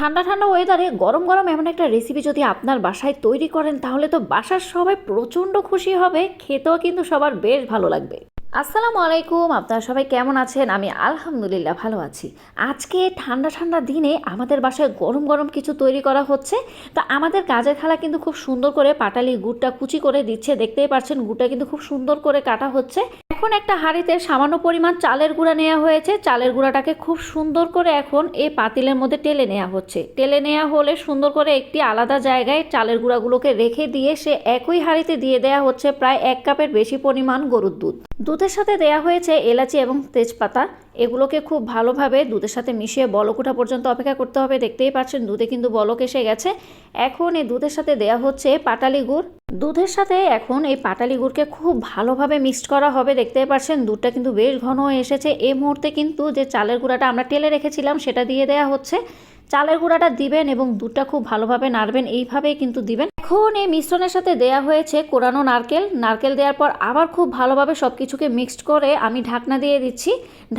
ঠান্ডা ঠান্ডা ওয়েদারে গরম গরম এমন একটা রেসিপি যদি আপনার বাসায় তৈরি করেন, তাহলে তো বাসার সবাই প্রচণ্ড খুশি হবে। খেতেও কিন্তু সবার বেশ ভালো লাগবে। আসসালামু আলাইকুম, আপনারা সবাই কেমন আছেন? আমি আলহামদুলিল্লাহ ভালো আছি। আজকে ঠান্ডা ঠান্ডা দিনে আমাদের বাসায় গরম গরম কিছু তৈরি করা হচ্ছে। তা আমাদের কাজের খালা কিন্তু খুব সুন্দর করে পাটালি গুড়টা কুচি করে দিচ্ছে। দেখতেই পাচ্ছেন, গুড়টা কিন্তু খুব সুন্দর করে কাটা হচ্ছে। এখন একটা হাঁড়িতে সামান্য পরিমাণ চালের গুঁড়া নেওয়া হয়েছে। চালের গুঁড়াটাকে খুব সুন্দর করে এখন এই পাতিলের মধ্যে টেলে নেওয়া হচ্ছে। টেলে নেওয়া হলে সুন্দর করে একটি আলাদা জায়গায় চালের গুঁড়াগুলোকে রেখে দিয়ে সে একই হাঁড়িতে দিয়ে দেওয়া হচ্ছে প্রায় এক কাপের বেশি পরিমাণ গরুর দুধ। দুধের সাথে দেয়া হয়েছে এলাচি এবং তেজপাতা। এগুলোকে খুব ভালোভাবে দুধের সাথে মিশিয়ে বলক ওঠা পর্যন্ত অপেক্ষা করতে হবে। দেখতেই পাচ্ছেন, দুধে কিন্তু বলক এসে গেছে। এখন এই দুধের সাথে দেয়া হচ্ছে পাটালি গুড়। দুধের সাথে এখন এই পাটালি গুড়কে খুব ভালোভাবে মিক্সড করা হবে। দেখতেই পাচ্ছেন, দুধটা কিন্তু বেশ ঘন হয়ে এসেছে। এই মুহূর্তে কিন্তু যে চালের গুঁড়াটা আমরা টেলে রেখেছিলাম, সেটা দিয়ে দেয়া হচ্ছে। চালের গুঁড়াটা দিবেন এবং দুধটা খুব ভালোভাবে নাড়বেন, এইভাবেই কিন্তু দিবেন। এখন এই মিশ্রণের সাথে দেয়া হয়েছে কোরানো নারকেল। নারকেল দেওয়ার পর আবার খুব ভালোভাবে সব কিছুকে মিক্সড করে আমি ঢাকনা দিয়ে দিচ্ছি।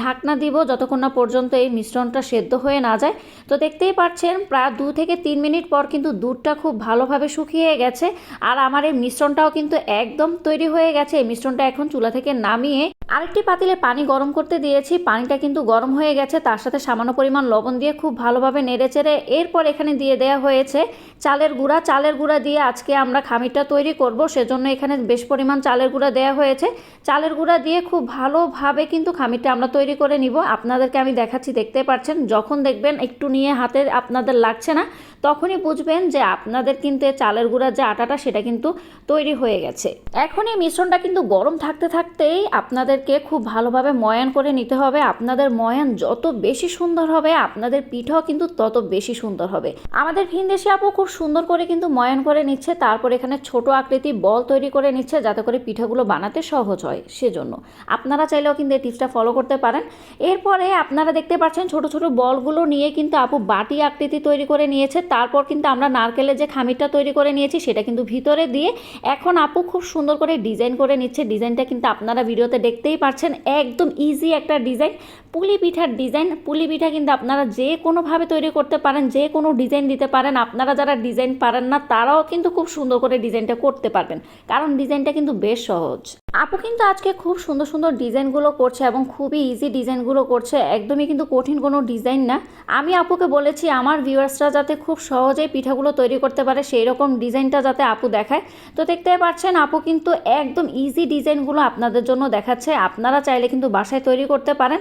ঢাকনা দিব যতক্ষণ না পর্যন্ত এই মিশ্রণটা সেদ্ধ হয়ে না যায়। তো দেখতেই পাচ্ছেন, প্রায় দু থেকে তিন মিনিট পর কিন্তু দুধটা খুব ভালোভাবে শুকিয়ে গেছে। আর আমার এই মিশ্রণটাও কিন্তু একদম তৈরি হয়ে গেছে। এই মিশ্রণটা এখন চুলা থেকে নামিয়ে আরেকটি পাতিলে পানি গরম করতে দিয়েছি। পানিটা কিন্তু গরম হয়ে গেছে, তার সাথে সামান্য পরিমাণ লবণ দিয়ে খুব ভালোভাবে নেড়ে চেড়ে এরপর এখানে দিয়ে দেওয়া হয়েছে চালের গুঁড়া। চালের গুঁড়া দিয়ে আজকে আমরা খামিরটা তৈরি করব, সেজন্য এখানে বেশ পরিমাণ চালের গুঁড়া দেওয়া হয়েছে। চালের গুঁড়া দিয়ে খুব ভালোভাবে কিন্তু খামিরটা আমরা তৈরি করে নিব। আপনাদেরকে আমি দেখাচ্ছি, দেখতে পাচ্ছেন? যখন দেখবেন একটু নিয়ে হাতে আপনাদের লাগছে না তখনই বুঝবেন যে আপনাদের কিন্তু চালের গুঁড়ার যে আটাটা, সেটা কিন্তু তৈরি হয়ে গেছে। এখন এই মিশ্রণটা কিন্তু গরম থাকতে থাকতেই আপনাদেরকে খুব ভালোভাবে ময়ান করে নিতে হবে। আপনাদের ময়ান যত বেশি সুন্দর হবে, আপনাদের পিঠাও কিন্তু তত বেশি সুন্দর হবে। আমাদের ভিনদেশি আপু খুব সুন্দর করে কিন্তু ময়ান করে নিচ্ছে, তারপর এখানে ছোট আকৃতি বল তৈরি করে নিচ্ছে যাতে করে পিঠাগুলো বানাতে সহজ হয় সেজন্য। আপনারা চাইলেও কিন্তু এই টিপসটা ফলো করতে পারেন। এরপরে আপনারা দেখতে পাচ্ছেন ছোট ছোট বলগুলো নিয়ে কিন্তু আপু বাটি আকৃতি তৈরি করে নিয়েছে। তারপর কিন্তু আমরা নারকেলের যে খামিরটা তৈরি করে নিয়েছি, সেটা কিন্তু ভিতরে দিয়ে এখন আপু খুব সুন্দর করে ডিজাইন করে নিচ্ছে। ডিজাইনটা কিন্তু আপনারা ভিডিওতে দেখতেই পাচ্ছেন একদম ইজি একটা ডিজাইন। পুলি পিঠার ডিজাইন। পুলি পিঠা কিন্তু আপনারা যে কোনোভাবে তৈরি করতে পারেন, যে কোনো ডিজাইন দিতে পারেন। আপনারা যারা ডিজাইন পারেন না, তারাও কিন্তু খুব সুন্দর করে ডিজাইনটা করতে পারবেন। কারণ ডিজাইনটা কিন্তু বেশ সহজ। আপু কিন্তু আজকে খুব সুন্দর সুন্দর ডিজাইনগুলো করছে এবং খুবই ইজি ডিজাইনগুলো করছে। একদমই কিন্তু কঠিন কোনো ডিজাইন না। আমি আপুকে বলেছি, আমার ভিউয়ার্সরা যাতে খুব সহজেই পিঠাগুলো তৈরি করতে পারে সেই রকম ডিজাইনটা যাতে আপু দেখায়। তো দেখতে পাচ্ছেন, আপু কিন্তু একদম ইজি ডিজাইনগুলো আপনাদের জন্য দেখাচ্ছে। আপনারা চাইলে কিন্তু বাসায় তৈরি করতে পারেন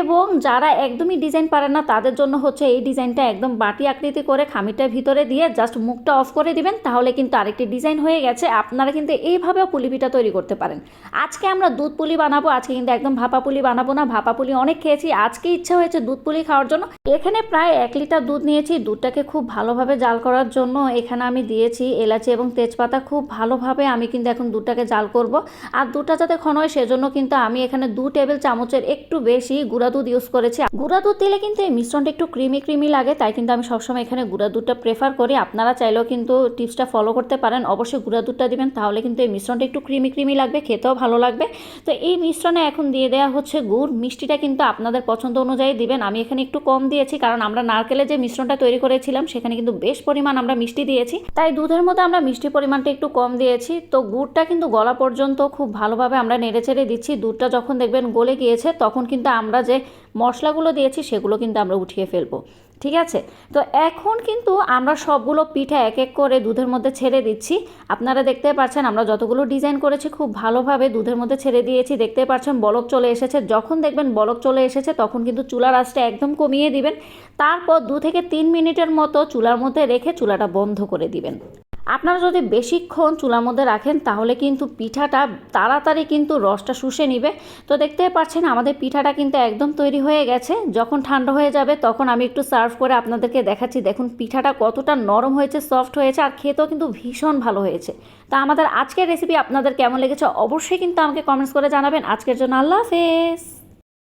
এবং যারা একদমই ডিজাইন পারেন না, তাদের জন্য হচ্ছে এই ডিজাইনটা একদম বাটি আকৃতি করে খামিটার ভিতরে দিয়ে জাস্ট মুখটা অফ করে দিবেন, তাহলে কিন্তু আরেকটি ডিজাইন হয়ে গেছে। আপনারা কিন্তু এইভাবেও পুলি পিঠা তৈরি করতে পারেন। আজকে আমরা দুধ পুলি বানাবো, আজকে কিন্তু একদম ভাপা পুলি বানাবো না, ভাপা পুলি অনেক খেয়েছি, আজকে ইচ্ছা হয়েছে দুধ পুলি খাওয়ার জন্য। এখানে প্রায় এক লিটার দুধ নিয়েছি, দুধটাকে খুব ভালোভাবে জাল করার জন্য এখানে আমি দিয়েছি এলাচি এবং তেজপাতা খুব ভালোভাবে আমি কিন্তু এখন দুধটাকে জাল করব। আর দুধটা যাতে ঘন হয় সেজন্য কিন্তু আমি এখানে দু টেবিল চামচের একটু বেশি গুঁড়া দুধ ইউজ করেছি। গুঁড়া দুধ দিলে কিন্তু এই মিশ্রণটা একটু ক্রিমি ক্রিমি লাগে, তাই কিন্তু আমি সবসময় এখানে গুঁড়া দুধটা প্রেফার করি। আপনারা চাইলেও কিন্তু টিপসটা ফলো করতে পারেন, অবশ্যই গুঁড়া দুধটা দিবেন, তাহলে কিন্তু এই মিশ্রণটা একটু ক্রিমি ক্রিমি লাগবে খেতেও ভালো লাগবে। তো এই মিশ্রণে এখন দিয়ে দেওয়া হচ্ছে গুড়। মিষ্টিটা কিন্তু আপনাদের পছন্দ অনুযায়ী দিবেন। আমি এখানে একটু কম দিয়েছি, কারণ আমরা নারকেলের যে মিশ্রণটা তৈরি করেছিলাম, সেখানে কিন্তু বেশ পরিমাণ আমরা মিষ্টি দিয়েছি। তাই দুধের মধ্যে আমরা মিষ্টি পরিমাণটা একটু কম দিয়েছি। তো গুড়টা কিন্তু গলা পর্যন্ত খুব ভালোভাবে আমরা নেড়ে চেড়ে দিচ্ছি। দুধটা যখন দেখবেন গলে গিয়েছে, তখন কিন্তু আমরা যে মশলাগুলো দিয়েছি, সেগুলো কিন্তু আমরা উঠিয়ে ফেলব। ঠিক আছে? তো এখন কিন্তু আমরা সবগুলো পিঠা এক এক করে দুধের মধ্যে ছেড়ে দিচ্ছি। আপনারা দেখতে পাচ্ছেন আমরা যতগুলো ডিজাইন করেছি খুব ভালোভাবে দুধের মধ্যে ছেড়ে দিয়েছি। দেখতে পাচ্ছেন বলক চলে এসেছে। যখন দেখবেন বলক চলে এসেছে, তখন কিন্তু চুলার আঁচটা একদম কমিয়ে দিবেন। তারপর দু থেকে তিন মিনিটের মতো চুলার মধ্যে রেখে চুলাটা বন্ধ করে দিবেন। আপনারা যদি বেশিক্ষণ চুলার মধ্যে রাখেন, তাহলে কিন্তু পিঠাটা তাড়াতাড়ি কিন্তু রসটা শুষে নিবে। তো দেখতে পাচ্ছেন, আমাদের পিঠাটা কিন্তু একদম তৈরি হয়ে গেছে। যখন ঠান্ডা হয়ে যাবে, তখন আমি একটু সার্ভ করে আপনাদেরকে দেখাচ্ছি। দেখুন, পিঠাটা কতটা নরম হয়েছে, সফট হয়েছে, আর খেতেও কিন্তু ভীষণ ভালো হয়েছে। তা আমাদের আজকের রেসিপি আপনাদের কেমন লেগেছে, অবশ্যই কিন্তু আমাকে কমেন্টস করে জানাবেন। আজকের জন্য আল্লাহ হাফেজ।